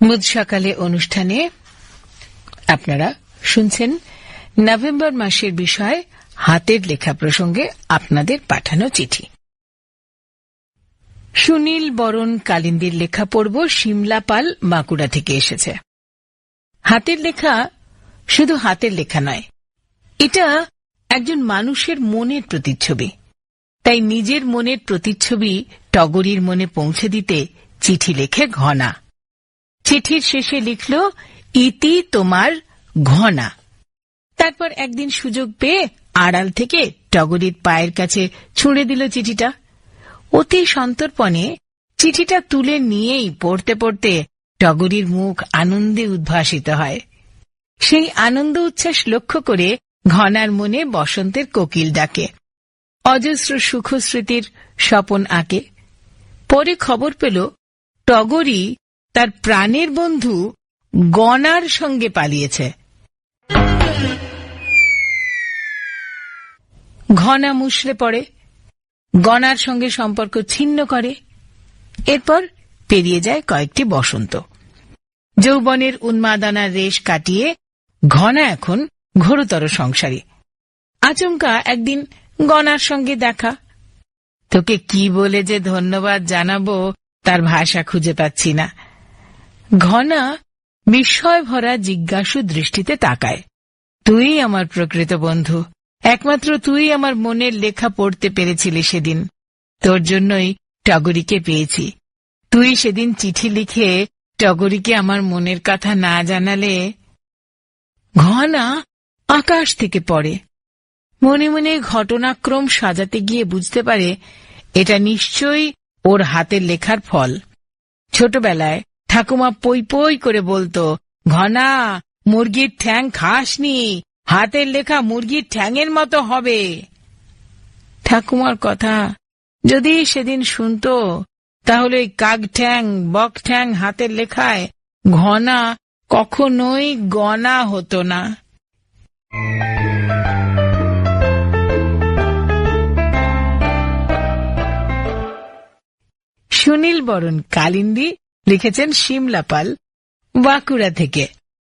বুধ সকালে অনুষ্ঠানে আপনারা শুনছেন নভেম্বর মাসের বিষয় হাতের লেখা প্রসঙ্গে আপনাদের পাঠানো চিঠি। সুনীল বরণ কালিন্দির লেখা পড়ব সিমলা পাল বাঁকুড়া থেকে এসেছে। হাতের লেখা শুধু হাতের লেখা নয়, এটা একজন মানুষের মনের প্রতিচ্ছবি। তাই নিজের মনের প্রতিচ্ছবি টগরির মনে পৌঁছে দিতে চিঠি লেখে ঘনা। চিঠির শেষে লিখল, ইতি তোমার ঘনা। তারপর একদিন সুযোগ পেয়ে আড়াল থেকে টগরির পায়ের কাছে ছুঁড়ে দিল চিঠিটা। অতি সন্তর্পণে চিঠিটা তুলে নিয়েই পড়তে পড়তে টগরির মুখ আনন্দে উদ্ভাসিত হয়। সেই আনন্দ উচ্ছ্বাস লক্ষ্য করে ঘনার মনে বসন্তের কোকিল ডাকে। অজস্র সুখস্মৃতির স্বপন আঁকে। পরে খবর পেল টগরি তার প্রাণের বন্ধু গনার সঙ্গে পালিয়েছে। ঘনা মুশড়ে পড়ে, গনার সঙ্গে সম্পর্ক ছিন্ন করে, এরপর পেরিয়ে যায় কয়েকটি বসন্ত। যৌবনের উন্মাদনার রেশ কাটিয়ে ঘনা এখন ঘোরতর সংসারী। আচমকা একদিন গনার সঙ্গে দেখা। তোকে কি বলে যে ধন্যবাদ জানাব, তার ভাষা খুঁজে পাচ্ছি না। ঘনা বিস্ময় ভরা জিজ্ঞাসু দৃষ্টিতে তাকায়। তুই আমার প্রকৃত বন্ধু। একমাত্র তুই আমার মনের লেখা পড়তে পেরেছিলি সেদিন। তোর জন্যই টগরিকে পেয়েছি। তুই সেদিন চিঠি লিখে টগরিকে আমার মনের কথা না জানালে ঘনা আকাশ থেকে পড়ে। মনে মনে ঘটনাক্রম সাজাতে গিয়ে বুঝতে পারে, এটা নিশ্চয়ই ওর হাতের লেখার ফল। ছোটবেলায় ঠাকুমা পই পই করে বলতো, ঘনা, মুরগির ঠ্যাং খাসনি, হাতের লেখা মুরগির ঠ্যাংয়ের মতো হবে। ঠাকুমার কথা যদি সেদিন শুনতো, তাহলে ওই কাক ঠ্যাং, বক ঠ্যাং হাতের লেখায় ঘনা কখনোই গনা হতো না। সুনীল বরণ, কালিন্দি লিখেছেন শিমলাপাল বাঁকুড়া থেকে।